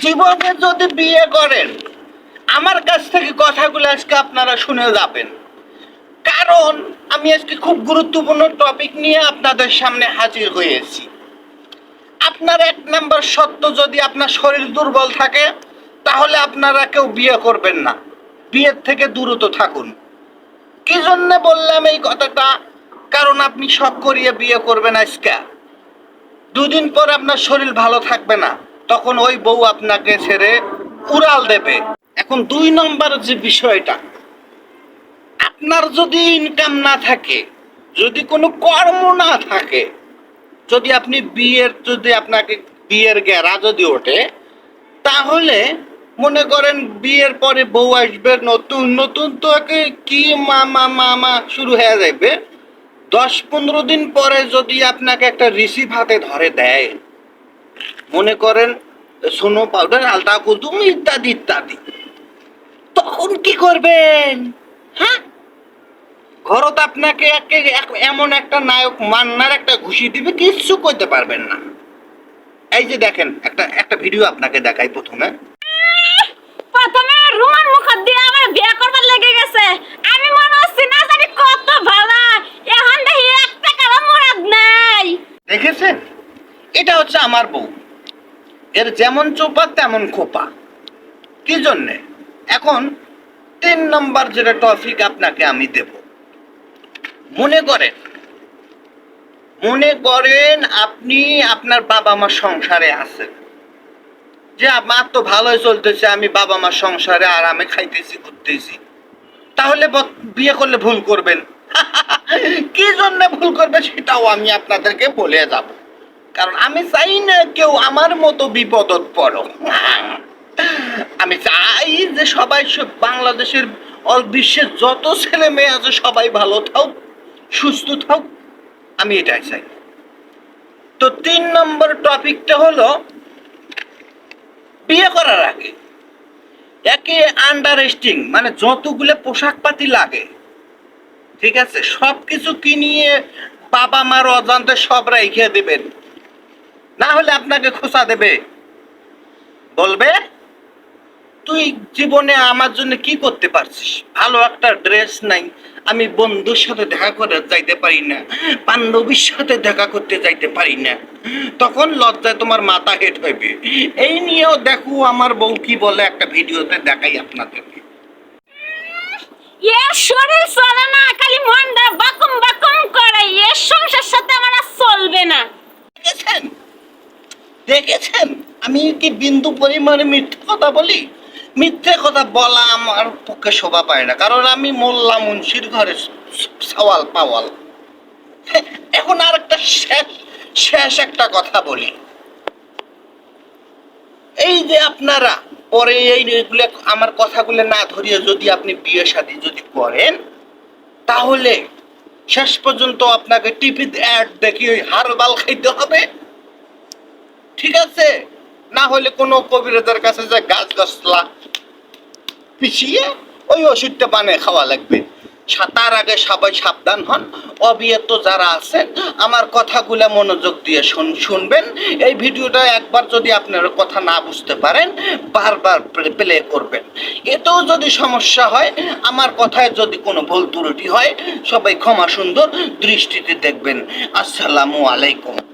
জীবনে যদি বিয়ে করেন, আমার কাছ থেকে কথাগুলো আজকে আপনারা শুনে যাবেন। কারণ, আমি আজকে খুব গুরুত্বপূর্ণ টপিক নিয়ে আপনাদের সামনে হাজির হয়েছি। আপনার এক নাম্বার সত্য, যদি আপনার শরীর দুর্বল থাকে, তাহলে আপনারা কেউ বিয়ে করবেন না। বিয়ের থেকে দূরত থাকুন। কি জন্য বললাম এই কথাটা? কারণ আপনি শখ করিয়ে বিয়ে করবেন আজকে। দুদিন পর আপনার শরীর ভালো থাকবে না। তখন ওই বউ আপনাকে ছেড়ে উড়াল দেবে। এখন দুই নম্বর যে বিষয়টা, আপনার যদি ইনকাম না থাকে, যদি কোনো কর্ম না থাকে, যদি আপনি বিয়ের, যদি আপনাকে বিয়ের গেরা যদি ওঠে, তাহলে মনে করেন বিয়ের পরে বউ আসবে, নতুন নতুন তো একে কি মামা মামা শুরু হয়ে যাবে দশ পনেরো দিন পরে যদি আপনাকে একটা রিসিভ হাতে ধরে দেয় মনে করেন সোনো পাউডার আলতা কুতুম ইত্যাদি ইত্যাদি। তখন কি করবেন? হ্যাঁ? ঘরত আপনাকে এমন একটা নায়ক মান্নার একটা ঘুষি দিবে কিচ্ছু করতে পারবেন না। এই যে দেখেন একটা একটা ভিডিও আপনাকে দেখাই প্রথমে। প্রথমে রুমান মুখ দিয়ে আমার বিয়ে করবার লেগে গেছে। আমি মনে হচ্ছি না জানি কত ভালো। এখন দেখি এক টাকার মুরাদ নাই। দেখেছেন? এটা হচ্ছে আমার বউ। এর যেমন চোপা, তেমন খোপা। কি জন্যে? এখন তিন নম্বর যেটা টপিক আপনাকে আমি দেব। মনে করেন মনে করেন আপনি আপনার বাবা মা সংসারে আছেন। যে আমার তো ভালোই চলতেছে, আমি বাবা মার সংসারে আরামে খাইতেছি, ঘুরতেছি। তাহলে বিয়ে করলে ভুল করবেন। কি জন্য ভুল করবে সেটাও আমি আপনাদেরকে বলে যাব। কারণ আমি চাই না কেউ আমার মতো বিপদত পড়ো আমি চাই যে সবাই বাংলাদেশের অল বিশ্বের যত ছেলে মেয়ে আছে সবাই ভালো থাক সুস্থ থাক আমি এটাই চাই। তো তিন নম্বর টপিকটা হলো বিয়ে করার আগে। একে আন্ডারস্টিং মানে যতগুলো পোশাক পাতি লাগে, ঠিক আছে? সব কিছু কিনিয়ে বাবা মার অজান্তে সব রেখে দেবেন। না হলে আপনাকে খোসা দেবে। বলবে, তুই জীবনে আমার জন্য কি করতে পারছিস? ভালো একটা ড্রেস নাই। আমি বন্ধুর সাথে দেখা করে যাইতে পারি না। বান্ধবীর সাথে দেখা করতে যাইতে পারি না। তখন লজ্জায় তোমার মাথা হেট হইবে। এই নিয়েও দেখো আমার বউ কি বলে একটা ভিডিওতে দেখাই আপনাদেরকে। এ শরীর চলে না, খালি মনটা বাকুম বাকুম করে। এ সংসার সাথে আমার চলবে না। দেখেছেন? আমি কি বিন্দু পরিমাণে মিথ্যে কথা বলি? মিথ্যে কথা বলা আমার পক্ষে শোভা পায় না, কারণ আমি মোল্লা মুন্সির ঘরে সওয়াল পাওয়াল। এখন আর একটা শেষ শেষ একটা কথা বলি। এই যে আপনারা পরে এই এগুলো আমার কথাগুলো না ধরিয়ে যদি আপনি বিয়ে শাদী যদি করেন, তাহলে শেষ পর্যন্ত আপনাকে টিভিতে অ্যাড দেখি ওই হারবাল খাইতে হবে। ঠিক আছে? না হলে কোনো কবিরাজের কাছে যে গাছ গাছলা পিছিয়ে ওই ওষুধটা বানিয়ে খাওয়া লাগবে। সা- তার আগে সবাই সাবধান হন। অবিয়ত যারা আছেন, আমার কথাগুলো মনোযোগ দিয়ে শুন- শুনবেন। এই ভিডিওটা একবার যদি আপনার কথা না বুঝতে পারেন, বারবার প্লে করবেন। এতেও যদি সমস্যা হয়, আমার কথায় যদি কোনো ভুল ত্রুটি হয়, সবাই ক্ষমা সুন্দর দৃষ্টিতে দেখবেন। আসসালামু আলাইকুম।